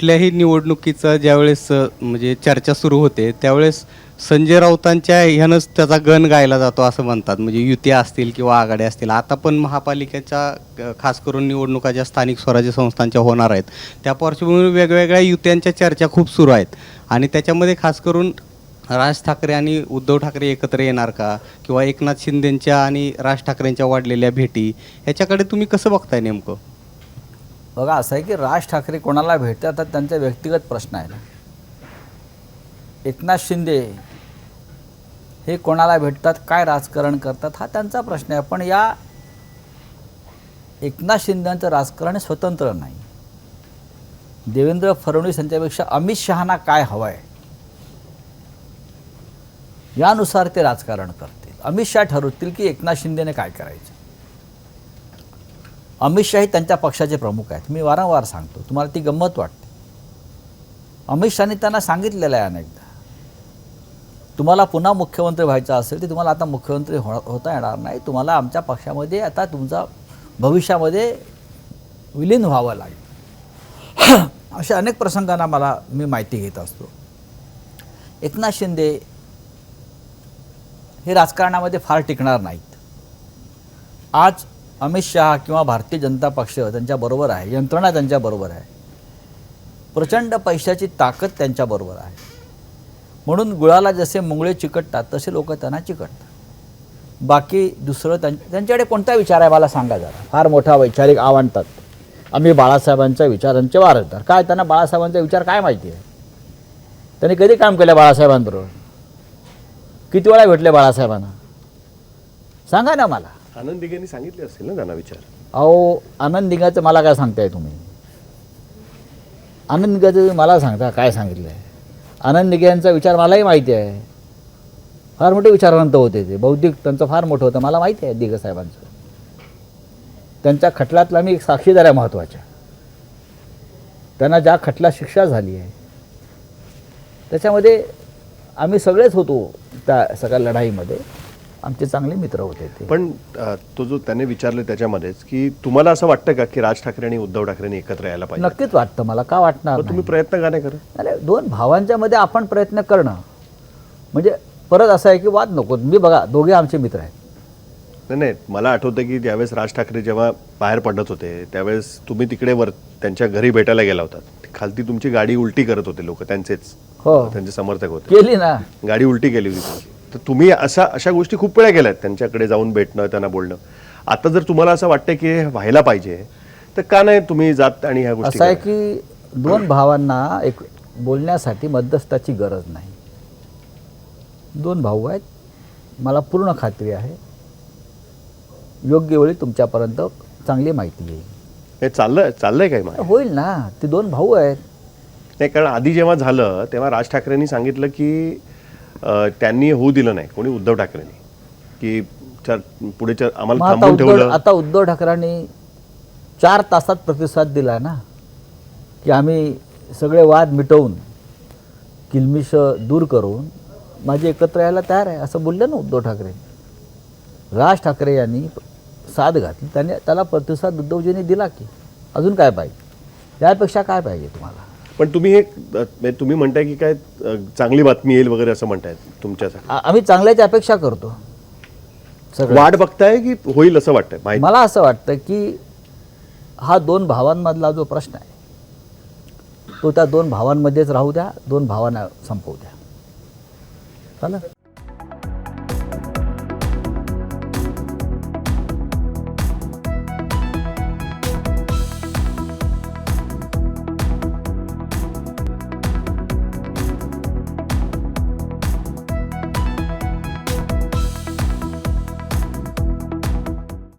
कुठल्याही निवडणुकीचं ज्यावेळेस म्हणजे चर्चा सुरू होते त्यावेळेस संजय राऊतांच्या ह्यानंच त्याचा गण गायला जातो असं म्हणतात. म्हणजे युत्या असतील किंवा आघाड्या असतील. आता पण महापालिकेच्या खास करून निवडणुका ज्या स्थानिक स्वराज्य संस्थांच्या होणार आहेत त्या पार्श्वभूमीवर वेगवेगळ्या युत्यांच्या चर्चा खूप सुरू आहेत. आणि त्याच्यामध्ये खास करून राज ठाकरे आणि उद्धव ठाकरे एकत्र येणार का? किंवा एकनाथ शिंदेंच्या आणि राज ठाकरेंच्या वाढलेल्या भेटी ह्याच्याकडे तुम्ही कसं बघताय नेमकं? बघा असं आहे की राज ठाकरे कोणाला भेटतात तर त्यांचा व्यक्तिगत प्रश्न आहे ना एकनाथ शिंदे हे कोणाला भेटतात काय राजकारण करतात हा त्यांचा प्रश्न आहे. पण या एकनाथ शिंदेचं राजकारण हे स्वतंत्र नाही. देवेंद्र फडणवीस यांच्यापेक्षा अमित शहाना काय हवं आहे यानुसार ते राजकारण करतील. अमित शहा ठरवतील की एकनाथ शिंदेने काय करायचं. अमित शहा हे त्यांच्या पक्षाचे प्रमुख आहेत. मी वारंवार सांगतो तुम्हाला ती गंमत वाटते. अमित शहानी त्यांना सांगितलेलं आहे अनेकदा. तुम्हाला पुन्हा मुख्यमंत्री व्हायचं असेल तर तुम्हाला आता मुख्यमंत्री हो होता येणार नाही. तुम्हाला आमच्या पक्षामध्ये आता तुमचा भविष्यामध्ये विलीन व्हावं लागेल. अशा अनेक प्रसंगांना मला मी माहिती घेत असतो. एकनाथ शिंदे हे राजकारणामध्ये फार टिकणार नाहीत. आज अमित शहा किंवा भारतीय जनता पक्ष त्यांच्याबरोबर आहे. यंत्रणा त्यांच्याबरोबर आहे. प्रचंड पैशाची ताकद त्यांच्याबरोबर आहे. म्हणून गुळाला जसे मुंगळे चिकटतात तसे लोक त्यांना चिकटतात. बाकी दुसरं त्यां त्यांच्याकडे कोणता विचार आहे मला सांगा जरा. फार मोठा वैचारिक आवडतात आम्ही बाळासाहेबांच्या विचारांचे वारसदार काय त्यांना बाळासाहेबांचा विचार काय माहिती आहे? त्यांनी कधी काम केलं बाळासाहेबांबरोबर? किती वेळा भेटले बाळासाहेबांना? सांगा ना मला. आनंद दिघेंनी सांगितले असेल ना त्यांना विचार? अहो आनंद निघाचं मला काय सांगताय तुम्ही? आनंद निघाचं मला सांगता काय सांगितलं आहे आनंद निघे यांचा विचार मलाही माहिती आहे. फार मोठे विचारवंत होते ते. बौद्धिक त्यांचं फार मोठं होतं. मला माहिती आहे दिघे साहेबांचं. त्यांच्या खटल्यातला मी एक साक्षीदार आहे महत्त्वाच्या त्यांना ज्या खटला शिक्षा झाली आहे त्याच्यामध्ये आम्ही सगळेच होतो त्या सगळ्या लढाईमध्ये. आमचे चांगले मित्र होते ते. पण अ, तो जो त्याने विचारलं त्याच्यामध्येच की तुम्हाला असं वाटतं का की राज ठाकरे आणि उद्धव ठाकरेंनी एकत्र यायला पाहिजे? नक्कीच वाटतं मला का वाटणार मग? तुम्ही प्रयत्न का नाही करत? अरे दोन भावांच्या मध्ये आपण प्रयत्न करणं म्हणजे परत असं आहे की वाद नको. मी बघा दोघे आमचे मित्र आहेत. नाही नाही मला आठवतं की ज्यावेळेस राज ठाकरे जेव्हा बाहेर पडत होते त्यावेळेस तुम्ही तिकडे वर त्यांच्या घरी भेटायला गेला होता. खालती तुमची गाडी उलटी करत होते लोक त्यांचेच. हो. त्यांचे समर्थक होते. केली ना. गाडी उलटी केली होती तर तुम्ही असा अशा गोष्टी खूप वेळा केल्यात त्यांच्याकडे जाऊन भेटणं त्यांना बोलणं. आता जर तुम्हाला असं वाटतं की हे व्हायला पाहिजे तर का नाही तुम्ही जात आणि ह्या गोष्टी असं आहे? की दोन भावांना एक बोलण्यासाठी मध्यस्थाची गरज नाही. दोन भाऊ आहेत. मला पूर्ण खात्री आहे. योग्य वेळी तुमच्यापर्यंत चांगली माहिती येईल. हे चाललंय चाललंय काय मग होईल ना. ते दोन भाऊ आहेत. नाही कारण आधी जेव्हा झालं तेव्हा राज ठाकरेंनी सांगितलं की त्यांनी होऊ दिलं नाही. कोणी उद्धव ठाकरेंनी. की चर- पुढे चर- आम्हाला आता थांबून उद्धव ठेवलं. आता उद्धव ठाकरेंनी चार तासात प्रतिसाद दिला ना की आम्ही सगळे वाद मिटवून किलमिश दूर करून माझे एकत्र यायला तयार आहे असं बोलले ना उद्धव ठाकरे. राज ठाकरे यांनी साथ घातली. त्याने त्याला प्रतिसाद उद्धवजींनी दिला की अजून काय पाहिजे? यापेक्षा काय पाहिजे तुम्हाला? पण तुम्ही हे म्हणजे तुम्ही म्हणताय की काय चांगली बातमी येईल वगैरे असं म्हणताय तुमच्यासाठी. आ- आम्ही चांगल्याची अपेक्षा करतो. सगळं. वाट बघताय की होईल असं वाटतंय? माहिती मला असं वाटतं की हा दोन भावांमधला जो प्रश्न आहे तो त्या दोन भावांमध्येच राहू द्या दोन भावांना संपवू द्या. चालेल?